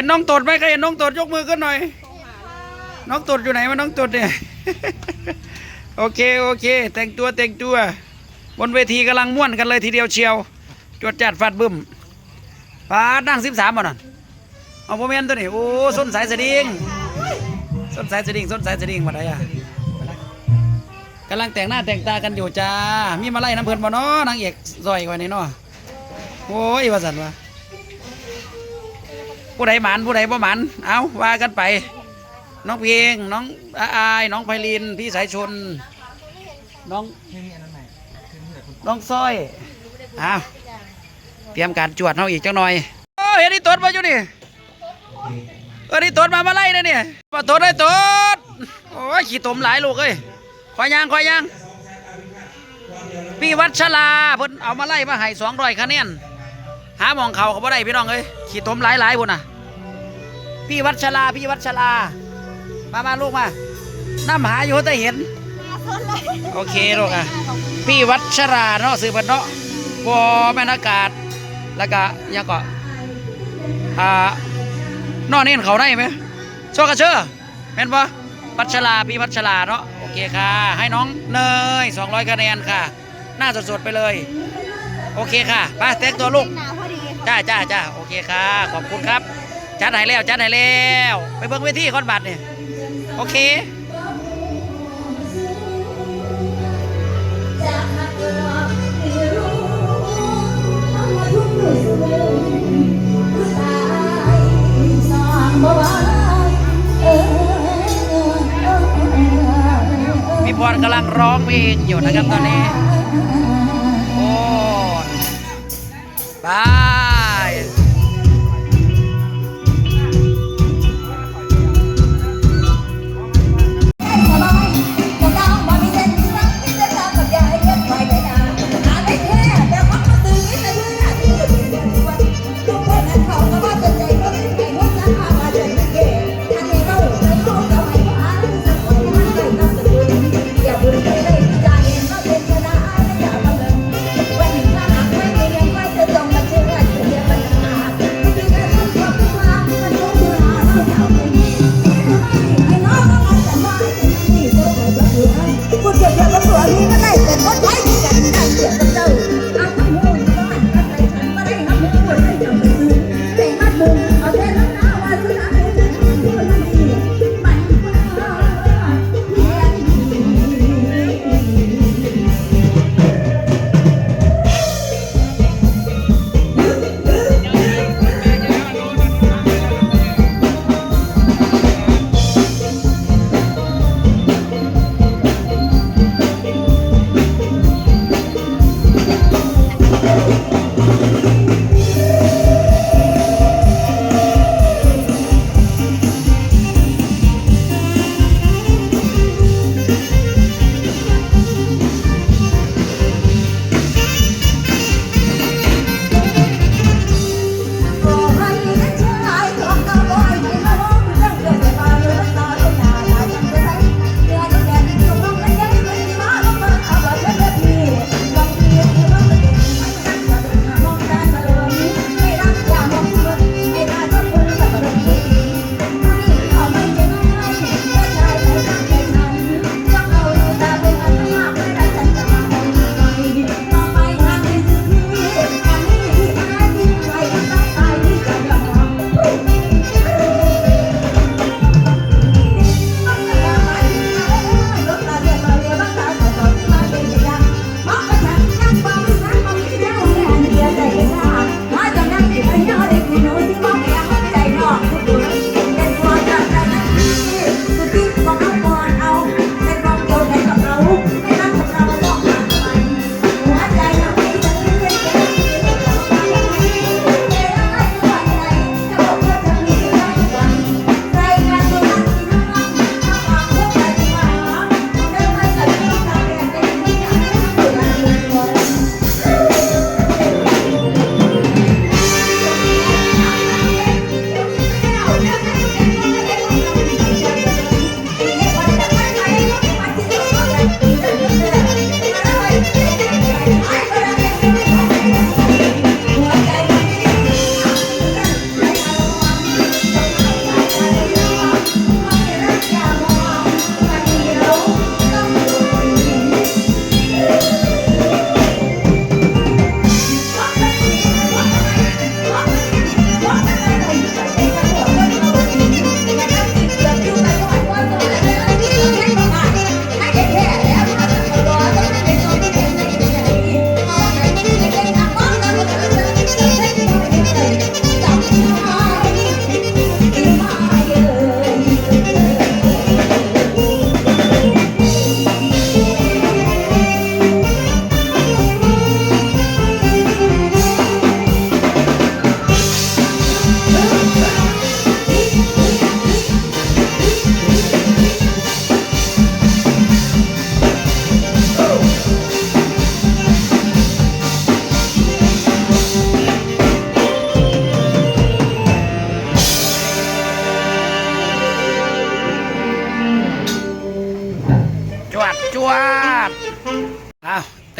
ห็นน้องตดไหมใครเห็นน้องตดยกมือขึ้นหน่อย น้องตดอยู่ไหนวะน้องตดเนี่ย โอเคโอเค แต่งตัวแต่งตัว บนเวทีกำลังม่วนกันเลยทีเดียวเชียว จวดจัดฟาดบึ้มปาดนั่งสิบสามบ่นั่นเอาโมเมนตัวนี้โอ้ส้นสายสดิงส้นสายสดิงส้นสายสดิงมาได้อะกำลังแต่งหน้าแต่งตากันอยู่จ้า มีมาไล่น้ำเพลินบ่เนาะนางเอกซอยกว่านี้เนาะโอ้ยว่าสันวะ ผู้ใดหมันผู้ใดบ่หมันเอาว่ากันไป น้องเพลงน้องอาอาย น้องไพลินพี่สายชน น้องน้องสร้อยอ้าวเตรียมการจวดเขาอีกจังหน่อยโอ้เห็นนี่ตดมาอยู่นี่เออนี่ตดมามาไล่เลยเนี่ยมาตดได้ตดโอ้ยขี้ตมหลายลูกเอ้ยคอยยางคอยยางพี่วัชราเพิ่นเอามาไล่มาให้สองร้อยคะแนน หาหมองเขาเขาบ่ได้พี่น้องเอ้ยขี้ตมหลายหลายพุ่นน่ะ พี่วัชราพี่วัชรามามาลูกมาน้ำหาอยู่แต่เห็น โอเคลูกอะ พี่วัชราเนาะซื้อเนเนาะวอแม่นอากาศ แล้วก็ยังก็อ่านอนนี่เขาได้ไหมโชคกระเชอเห็นปะวัชราพี่วัชราเนาะโอเคค่ะ ให้น้องเนย200คะแนนค่ะ หน้าสดๆไปเลย โอเคค่ะ ไปแต่งตัวลูก จ้าจ้าจ้าโอเคค่ะขอบคุณครับจัดให้แล้วจัดให้แล้วไปเบิ่งเวทีคอนบัตเนี่ยโอเคพี่พรกำลังร้องเพลงอยู่นะครับตอนนี้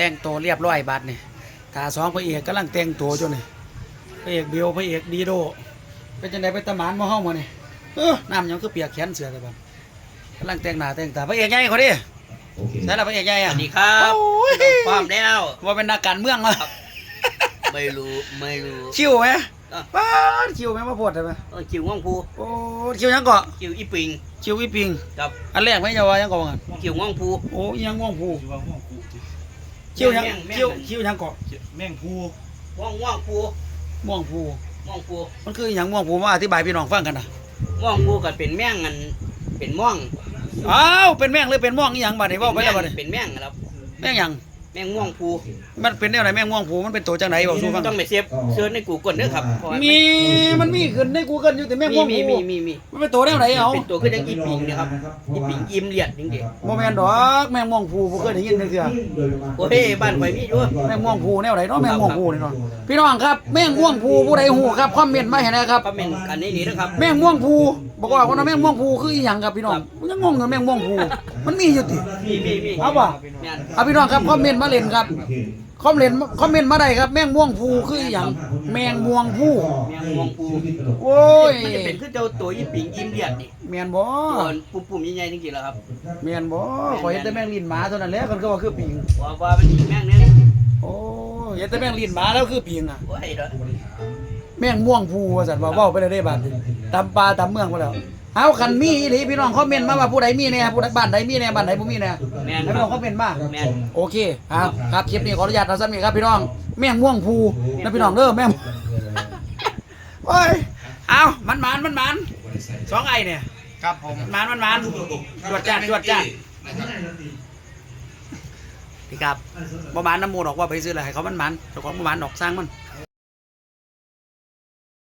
แต่งตัวเรียบร้อยบัดนี่ตาสองพระเอกกำลังแต่งตัวอยู่นี่พระเอกเบลพระเอกดีโดเป็นจังไดไปตะหมานมาเฮามานี่เออน้ำยังคือเปียกแขนเสือแต่บัดกำลังแต่งหน้าแต่งตาพระเอกใหญ่เขาดิใช่ละพระเอกใหญ่สอะวัสดีครับโอ้ยความแล้วว่าเป็นนักการเมืองเหรอไม่รู้ไม่รู้คิวไหมอะป้าดคิวไหมมาปวดใช่ไหมเออคิวง่วงภูโอ้คิวยังเกาะคิวอีปิงคิววิปิงกับอันแรกไหมเยาวายังเกาะกันคิวง่วงภูโอ้ยังง่วงผู คิวยังแม่งแม่งคิวคิวยังเกาะแม่งภูง่วงง่วงภูม่วงผูง่วงภูมันคืออหย่างม่วงผูมาอธิบายพี่น้องฟังกันนะง่วงภูก็เป็นแม่งอันเป็นม่วงอ้าวเป็นแม่งหรือเป็นม่วงอีหยังบัดนี้เว่าไปแล้วบัดนี้เป็นแม่งครับ แม่งหยัง แม่งง่วงภูมันเป็นแนวไหนแม่งม่วงผูมันเป็นตัวจังไหนบอกสู้ฟังต้องไปเซฟเซิร์ชในกูเกิลเด้อครับเพราะว่ามีมันมีขึ้นในกูเกิลอยู่แต่แม่งม่วงมีผูมีมีมีมันเป็นตัวแนวไหนเอาเป็นตัวขึ้นยังอีปิงนะครับอีปิงอิ่มเลียดจริงโมแมนดอกแม่งม่วงผูบ่เคยได้ยินเลยเถื่อๆโอ้ยบ้านไฟมีอยู่แม่งม่วงผูแนวไหนเนาะแม่งม่วงผูนี่เนาะพี่น้องครับแม่งม่วงผูผู้ใดหูครับคอมเมนต์มาให้นะครับก็เป็นอันนี้นี่นะครับแม่งม่วงผู บอกว่าคนว่าแม่งม่วงผูคืออีหยังครับพี่น้องมันยังงงอยู่แม่งม่วงผูมันมีอยู่ติมีมีมีเอาป่ะแม่นเอาพี่น้องครับคอมเมนต์มาเล่นครับคอมเมนต์คอมเมนต์มาได้ครับ แม่งม่วงผูคืออีหยังแมงม่วงผูแม่งม่วงภูโอ้ยมันจะเป็นขึ้นเจ้าตัวอีปิงอิ่มเลียดนี่แมนบ่ตัวปุ่มๆใหญ่ๆจริงๆแล้วครับแมนบ่ขอยเห็นแต่แม่งลิ้นหมาเท่านั้นแหละคนก็ว่าคือปิงว่าว่ามันอีกแม่งเนี่ยโอ้ยเห็นแต่แม่งลิ้นหมาแล้วคือปิงอะโอ้ยเด้อแม่งม่วงผูว่าซั่นว่าเว้าไปเลยได้บาดนี้ ตำปลาตำเมืองไปแล้วเอาคันมีอีหลีพี่น้องคอมเมนต์มาว่าผู้ใดมีแน่ผู้ใดบ้านใดมีแน่บ้านใดบ่มีแน่แม่นให้คพี่รัน้อบงคอมเมนต์มาแม่นโอเคครับครับคลิปนี้ขออนุญาตเอาซ้ำนี่ครับพี่น้องแม่งม่วงภูนะพี่น้องเด้อแม่งโอ้ยเอามันมันมันมันสองไอเนี่ยครับผมมันมันมันจวดจ้านจวดจ้านพี่ครับประมาณน้ำมูดออกว่าไปซื้ออะไรให้เขามันมันเจ้าของประมาณดอกสร้างมัน